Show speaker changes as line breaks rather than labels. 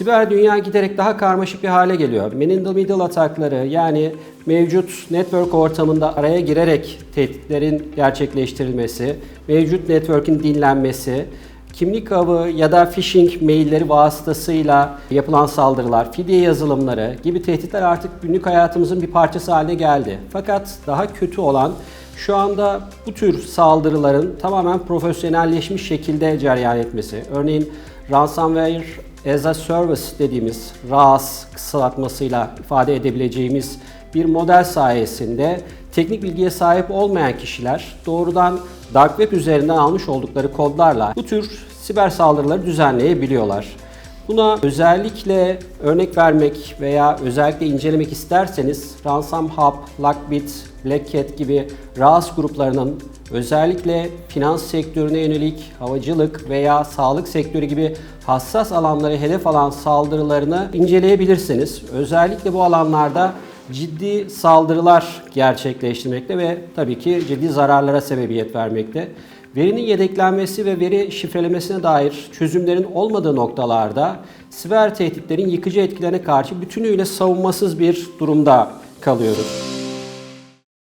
siber dünya giderek daha karmaşık bir hale geliyor. Man in the middle atakları yani mevcut network ortamında araya girerek tehditlerin gerçekleştirilmesi, mevcut network'ün dinlenmesi, kimlik avı ya da phishing mailleri vasıtasıyla yapılan saldırılar, fidye yazılımları gibi tehditler artık günlük hayatımızın bir parçası haline geldi. Fakat daha kötü olan şu anda bu tür saldırıların tamamen profesyonelleşmiş şekilde cereyan etmesi. Örneğin ransomware as a service dediğimiz RAS kısaltmasıyla ifade edebileceğimiz bir model sayesinde teknik bilgiye sahip olmayan kişiler doğrudan dark web üzerinden almış oldukları kodlarla bu tür siber saldırıları düzenleyebiliyorlar. Buna özellikle örnek vermek veya özellikle incelemek isterseniz Ransom Hub, Lockbit, Black Cat gibi RAS gruplarının özellikle finans sektörüne yönelik havacılık veya sağlık sektörü gibi hassas alanları hedef alan saldırılarını inceleyebilirsiniz. Özellikle bu alanlarda ciddi saldırılar gerçekleştirmekte ve tabii ki ciddi zararlara sebebiyet vermekte. Verinin yedeklenmesi ve veri şifrelemesine dair çözümlerin olmadığı noktalarda siber tehditlerin yıkıcı etkilerine karşı bütünüyle savunmasız bir durumda kalıyoruz.